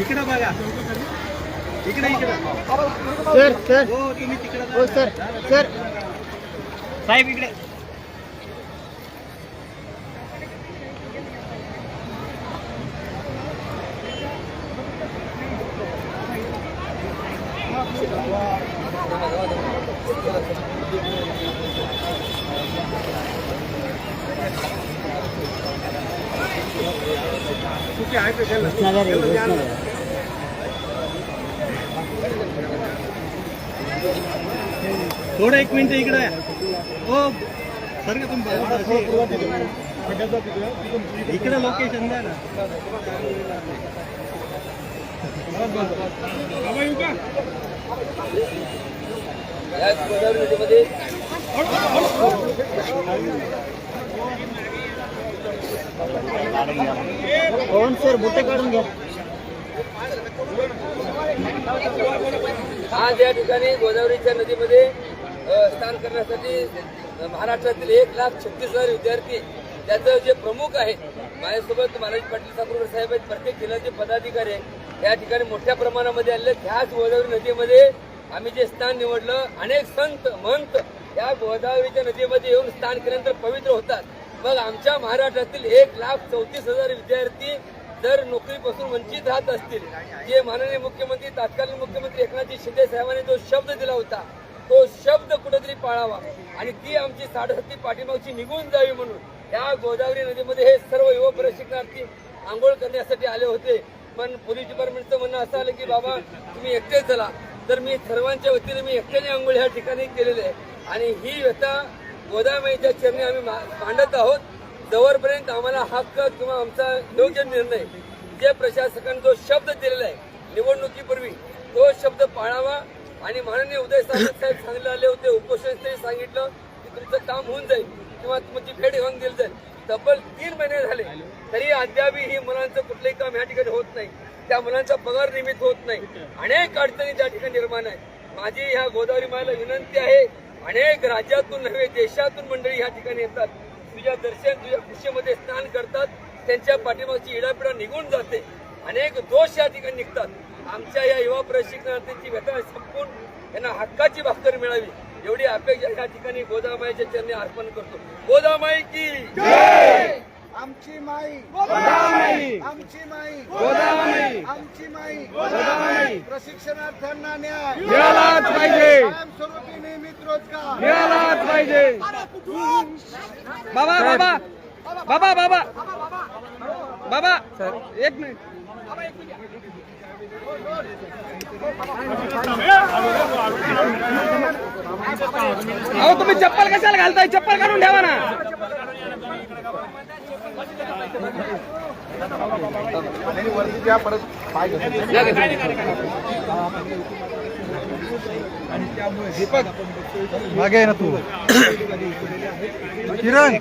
इकडं बघा. इकडे इकडे सर सर हो तुम्ही तिकडे हो सर सर साहेब इकडे कुठे आहे थोडं एक मिनिट इकडे हो सर का तुम्ही इकडे लोकेशन द्या ना. बाबा येऊ का? पवन सर? बोटे काढून घ्या. आज या ठिकाणी गोदावरीच्या नदीमध्ये स्नान करण्यासाठी महाराष्ट्रातील एक लाख छत्तीस हजार विद्यार्थी त्याचं जे प्रमुख आहे माझ्यासोबत महाराज पाटील साकुरकर साहेब आहेत. प्रत्येक जिल्ह्याचे पदाधिकारी आहेत. या ठिकाणी मोठ्या प्रमाणामध्ये आले ह्याच गोदावरी नदीमध्ये आम्ही जे स्थान निवडलं अनेक संत मंत या गोदावरीच्या नदीमध्ये येऊन स्नान केल्यानंतर पवित्र होतात. मग आमच्या महाराष्ट्रातील एक लाख चौतीस हजार विद्यार्थी जर नोकरीपासून वंचित राहत असतील जे माननीय मुख्यमंत्री तत्कालीन मुख्यमंत्री एकनाथजी शिंदे साहेबांनी जो शब्द दिला होता तो शब्द कुठेतरी पाळावा. आणि ती आमची साडेसत्ती पाठीमागची निघून जावी म्हणून या गोदावरी नदीमध्ये हे सर्व युवा प्रशिक्षणार्थी आंघोळ करण्यासाठी आले होते. पण पोलीस डिपार्टमेंटचं म्हणणं असं आलं की बाबा तुम्ही एकटेच चला. तर मी सर्वांच्या वतीने मी एकट्याने आंघोळ ह्या ठिकाणी केलेली आहे. आणि ही व्यथा गोदामाईच्या चरणी आम्ही मांडत आहोत. जवळपर्यंत आम्हाला हक्क किंवा आमचा योग्य निर्णय जे प्रशासकाने जो शब्द दिलेला आहे निवडणुकीपूर्वी तो शब्द पाळावा. आणि माननीय उदय सामंत साहेब सांगले आले होते उपोषण सांगितलं की तुमचं काम होऊन जाईल किंवा तुमची भेट घेऊन दिली जाईल. तब्बल तीन महिने झाले तरी अद्याप ही मुलांचं कुठलंही काम या ठिकाणी होत नाही. त्या मुलांचा पगार नियमित होत नाही. अनेक अडचणी त्या ठिकाणी निर्माण आहेत. माझी ह्या गोदावरी मायला विनंती आहे अनेक राज्यातून नव्हे देशातून मंडळी ह्या ठिकाणी येतात. तुझ्या दर्शन तुझ्या खुशीमध्ये स्नान करतात त्यांच्या पाठीमागची इडापिडा निघून जाते. अनेक दोष या ठिकाणी निघतात. आमच्या या युवा प्रशिक्षणार्थींची व्यथा संपून त्यांना हक्काची भाकर मिळावी. एवढी अपेक्षा या ठिकाणी गोदामाईच्या चरणी अर्पण करतो. गोदामाई की आमची माई. आमची माई. आमची माई. प्रशिक्षणार्थ्यांना न्याय. मिळालाच पाहिजे. कायमस्वरूपी नियमित रोजगार. मिळालाच पाहिजे. बाबा बाबा. बाबा बाबा. बाबा एक मिनिट अहो तुम्ही चप्पल कशाला घालताय? चप्पल काढून ठेवा ना. दीपक मागे आहे ना तू. किरण.